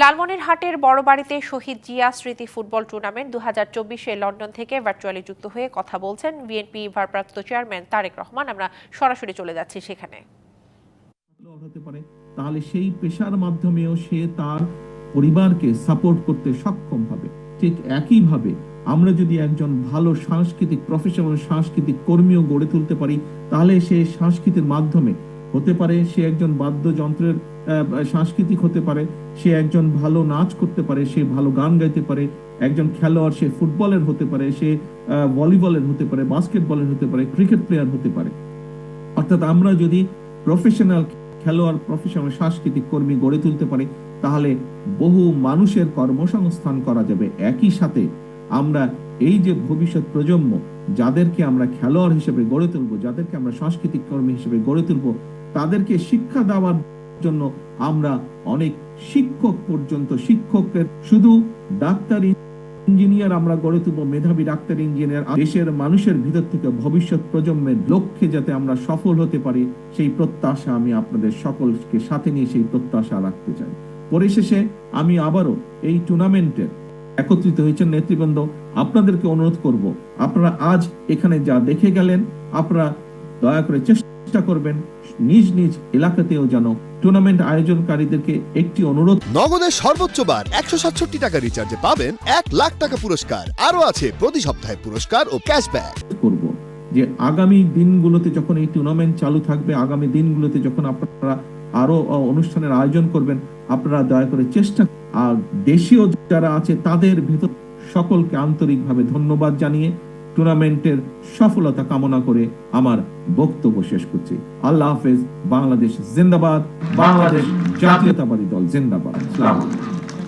লালমনিরহাটের বড় বাড়িতে শহীদ জিয়া স্মৃতি ফুটবল টুর্নামেন্ট দু হাজার চব্বিশে লন্ডন থেকে ভার্চুয়ালি যুক্ত হয়ে কথা বলছেন বিএনপি ভারপ্রাপ্ত চেয়ারম্যান তারেক রহমান। আমরা সরাসরি চলে যাচ্ছি সেখানে। তাহলে সেই পেশার মাধ্যমেও সে তার পরিবারকে সাপোর্ট করতে সক্ষম হবে। ঠিক একইভাবে আমরা যদি একজন ভালো সাংস্কৃতিক প্রফেশনাল সাংস্কৃতিক কর্মীও গড়ে তুলতে পারি, তাহলে সে সংস্কৃতির মাধ্যমে হতে পারে, সে একজন বাদ্যযন্ত্রের সাংস্কৃতিক হতে পারে, সে একজন ভালো নাচ করতে পারে, সে ভালো গান গাইতে পারে, একজন খেলোয়াড় সে ফুটবলের হতে পারে, সে ভলিবলের হতে পারে, বাস্কেটবলের হতে পারে, ক্রিকেট প্লেয়ার হতে পারে। অর্থাৎ আমরা যদি প্রফেশনাল খেলোয়াড়, প্রফেশনাল সাংস্কৃতিক কর্মী গড়ে তুলতে পারি, তাহলে বহু মানুষের কর্মসংস্থান করা যাবে। একই সাথে আমরা এই যে ভবিষ্যৎ প্রজন্ম, যাদেরকে আমরা খেলোয়াড় হিসেবে গড়ে তুলবো, যাদেরকে আমরা সাংস্কৃতিক কর্মী হিসেবে গড়ে তুলবো তাদেরকে শিক্ষা দেওয়ার জন্য আমরা অনেক শিক্ষক পর্যন্ত, শিক্ষকের শুধু ডাক্তার, ইঞ্জিনিয়ার আমরা গড়ে তুলবো, মেধাবী ডাক্তার, ইঞ্জিনিয়ার, দেশের মানুষের ভিতর থেকে ভবিষ্যৎ প্রজন্মের লক্ষ্যে যাতে আমরা সফল হতে পারি, সেই প্রত্যাশা আমি আপনাদের সকলকে সাথে নিয়ে সেই প্রত্যাশা রাখতে চাই। পরিশেষে আমি আবারও এই টুর্নামেন্টের একত্রিত হয়েছেন নেতৃবৃন্দ, আপনাদেরকে অনুরোধ করব, আপনারা আজ এখানে যা দেখে গেলেন, আপনারা দয়া করে চেষ্টা করবেন নিজ নিজ এলাকাতেও যেন টুর্নামেন্ট আয়োজনকারীদেরকে একটি অনুরোধ নগদের সর্বোচ্চ বার একশো সাতষট্টি টাকা রিচার্জে পাবেন এক লাখ টাকা পুরস্কার। আরও আছে প্রতি সপ্তাহে পুরস্কার ও ক্যাশব্যাক করব যে আগামী দিনগুলোতে যখন এই টুর্নামেন্ট চালু থাকবে আগামী দিনগুলোতে যখন আপনারা আরও অনুষ্ঠানের আয়োজন করবেন আপনারা দয়া করে চেষ্টা আর দেশীয় যারা আছে তাদের ভিতর সকলকে আন্তরিকভাবে ধন্যবাদ জানিয়ে টুর্নামেন্টের সফলতা কামনা করে আমার বক্তব্য শেষ করছি আল্লাহ হাফেজ, বাংলাদেশ জিন্দাবাদ, বাংলাদেশ জাতীয়তাবাদী দল জিন্দাবাদ।